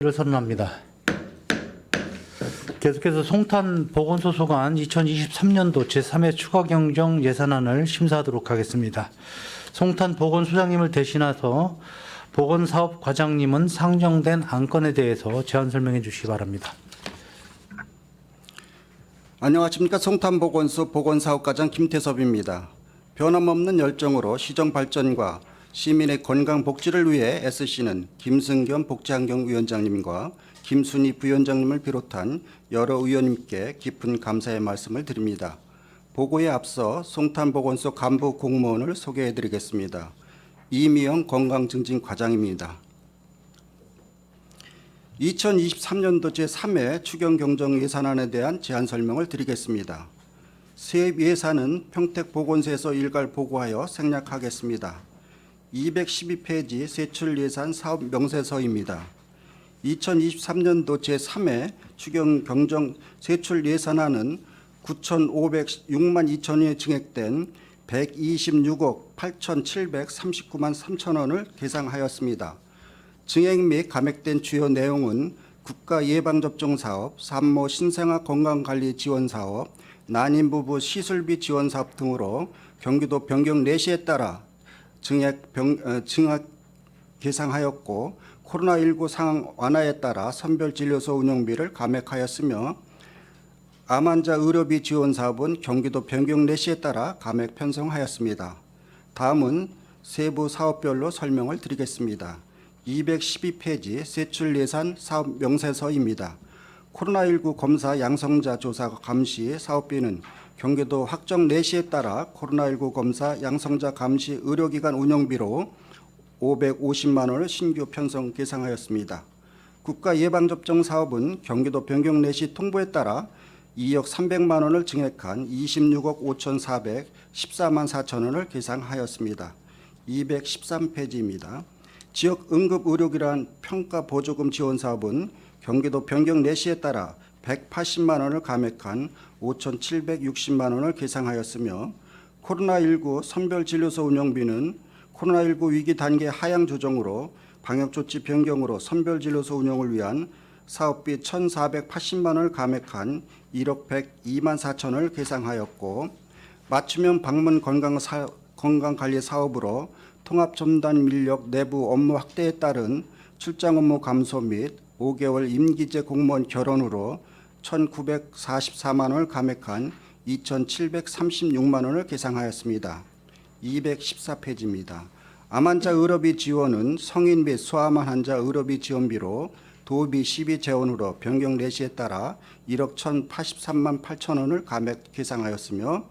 를 선언합니다. 계속해서 송탄 보건소 소관 2023년도 제3회 추가 경정 예산안을 심사하도록 하겠습니다. 송탄 보건소장님을 대신해서 보건사업 과장님은 상정된 안건에 대해서 제안 설명해 주시기 바랍니다. 안녕하십니까 송탄 보건소 보건사업과장 김태섭입니다. 변함없는 열정으로 시정 발전과 시민의 건강 복지를 위해 애쓰시는 김승겸 복지환경위원장님과 김순희 부위원장님을 비롯한 여러 의원님께 깊은 감사의 말씀을 드립니다. 보고에 앞서 송탄보건소 간부 공무원을 소개해 드리겠습니다. 이미영 건강증진 과장입니다. 2023년도 제3회 추경 경정 예산안에 대한 제안 설명을 드리겠습니다. 세입 예산은 평택 보건소에서 일괄 보고하여 생략하겠습니다. 212페이지 세출 예산 사업 명세서입니다. 2023년도 제3회 추경 경정 세출 예산안은 9,506만 2천원이 증액된 126억 8,739만 3천 원을 계상하였습니다. 증액 및 감액된 주요 내용은 국가 예방접종 사업, 산모 신생아 건강관리 지원 사업, 난임 부부 시술비 지원 사업 등으로 경기도 변경 내시에 따라 증액 병, 어, 증액 계상하였고 코로나19 상황 완화에 따라 선별진료소 운영비를 감액하였으며 암 환자 의료비 지원 사업은 경기도 변경 내시에 따라 감액 편성하였습니다. 다음은 세부 사업별로 설명을 드리겠습니다. 212페이지 세출 예산 사업 명세서입니다. 코로나19 검사 양성자 조사 감시 사업비는 경기도 확정 내시에 따라 코로나19 검사 양성자 감시 의료기관 운영비로 550만 원을 신규 편성 계상하였습니다. 국가 예방접종 사업은 경기도 변경 내시 통보에 따라 2억 300만 원을 증액한 26억 5,414만 4천 원을 계상하였습니다. 213페이지입니다. 지역 응급 의료기관 평가 보조금 지원 사업은 경기도 변경 내시에 따라 180만 원을 감액한 5,760만 원을 계상하였으며 코로나19 선별진료소 운영비는 코로나19 위기 단계 하향 조정으로 방역조치 변경으로 선별진료소 운영을 위한 사업비 1,480만 원을 감액한 1억 102만 4천 원을 계상하였고 맞춤형 방문 건강 사, 건강관리 사업으로 통합 첨단 인력 내부 업무 확대에 따른 출장 업무 감소 및 5개월 임기제 공무원 결혼으로 1,944만 원을 감액한 2,736만 원을 계상하였습니다. 214페이지입니다. 암 환자 의료비 지원은 성인 및 소아암 환자 의료비 지원비로 도비 12 재원으로 변경 내시에 따라 1억 1,083만 8천 원을 감액 계상하였으며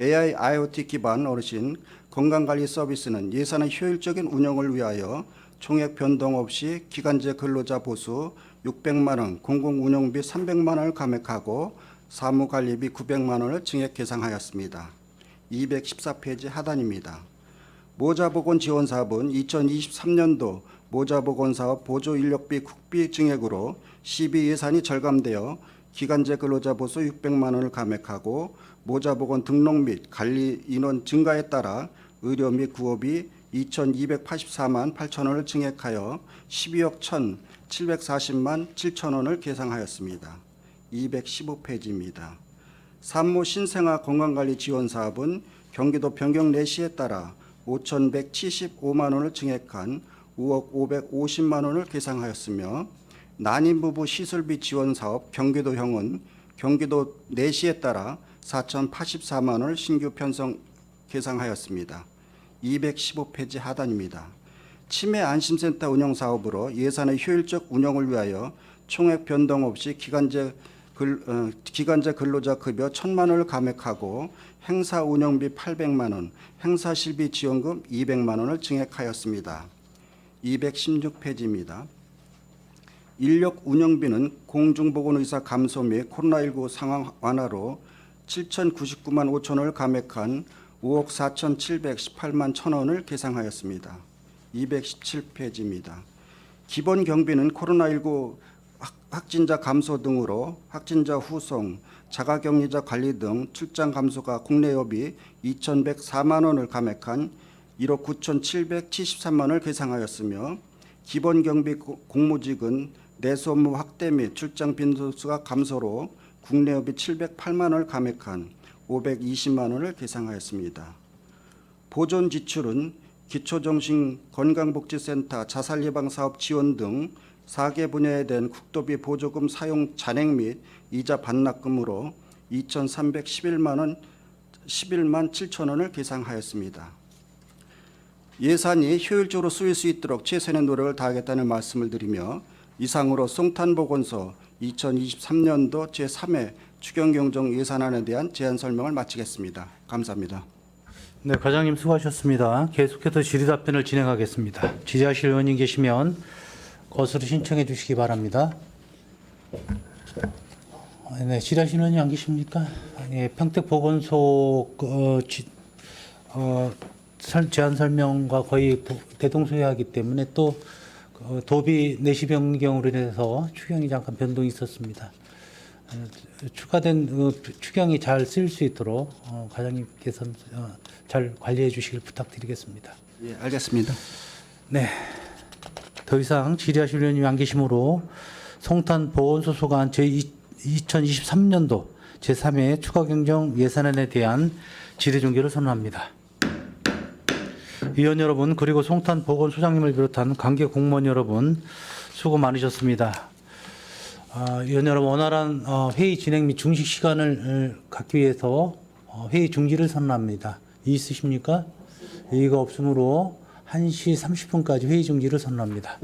AI IoT 기반 어르신 건강관리 서비스는 예산의 효율적인 운영을 위하여 총액 변동 없이 기간제 근로자 보수 600만 원, 공공 운영비 300만 원을 감액하고 사무관리비 900만 원을 증액 계상하였습니다. 214페이지 하단입니다. 모자보건 지원 사업은 2023년도 모자보건 사업 보조 인력비 국비 증액으로 시비 예산이 절감되어 기간제 근로자 보수 600만 원을 감액하고 모자보건 등록 및 관리 인원 증가에 따라 의료 및 구호비 2,284만 8천 원을 증액하여 12억 1,740만 7천 원을 계상하였습니다. 215페이지입니다. 산모 신생아 건강관리 지원 사업은 경기도 변경 내시에 따라 5,175만 원을 증액한 5억 550만 원을 계상하였으며 난임 부부 시술비 지원 사업 경기도형은 경기도 내시에 따라 4,084만 원을 신규 편성 계상하였습니다. 215페이지 하단입니다. 치매 안심센터 운영 사업으로 예산의 효율적 운영을 위하여 총액 변동 없이 기간제 근, 어, 기간제 근로자 급여 1천만 원을 감액하고 행사 운영비 800만 원, 행사 실비 지원금 200만 원을 증액하였습니다. 216페이지입니다. 인력 운영비는 공중보건의사 감소 및 코로나19 상황 완화로 7,099만 5천 원을 감액한 5억 4,718만 1천 원을 계상하였습니다. 217페이지입니다. 기본 경비는 코로나19 확- 확진자 감소 등으로 확진자 후송, 자가격리자 관리 등 출장 감소가 국내 여비 2,104만 원을 감액한 1억 9,773만 원을 계상하였으며 기본 경비 고- 공무직은 내수 업무 확대 및 출장 빈도수가 감소로 국내업이 708만 원을 감액한 520만 원을 계상하였습니다. 보존 지출은 기초정신 건강복지센터 자살예방사업 지원 등 4개 분야에 대한 국도비 보조금 사용 잔액 및 이자 반납금으로 2,311만 원 11만 7천 원을 계상하였습니다. 예산이 효율적으로 쓰일 수 있도록 최선의 노력을 다하겠다는 말씀을 드리며 이상으로 송탄보건소 2023년도 제3회 추경경정 예산안에 대한 제안 설명을 마치겠습니다. 감사합니다. 네, 과장님 수고하셨습니다. 계속해서 질의답변을 진행하겠습니다. 지지하실 의원님 계시면 거수로 신청해 주시기 바랍니다. 아, 네, 질의하실 의원님 안 계십니까? 예, 평택보건소 어, 지, 어, 설- 제안 설명과 거의 부- 대동소이하기 때문에 또 어, 도비 내시 변경으로 인해서 추경이 잠깐 변동이 있었습니다. 어, 추가된 어, 추경이 잘 쓰일 수 있도록 어, 과장님께서 어, 잘 관리해 주시길 부탁드리겠습니다. 예, 알겠습니다. 네. 더 이상 질의하실 의원님이 안 계시므로 송탄 보건소 소관 제 2023년도 제3회 추가 경정 예산안에 대한 질의 종결을 선언합니다. 위원 여러분 그리고 송탄 보건소장님을 비롯한 관계 공무원 여러분 수고 많으셨습니다. 아, 위원 여러분 원활한 어, 회의 진행 및 중식 시간을 어, 갖기 위해서 어, 회의 중지를 선언합니다. 있으십니까? 이의가 없으므로 1시 30분까지 회의 중지를 선언합니다.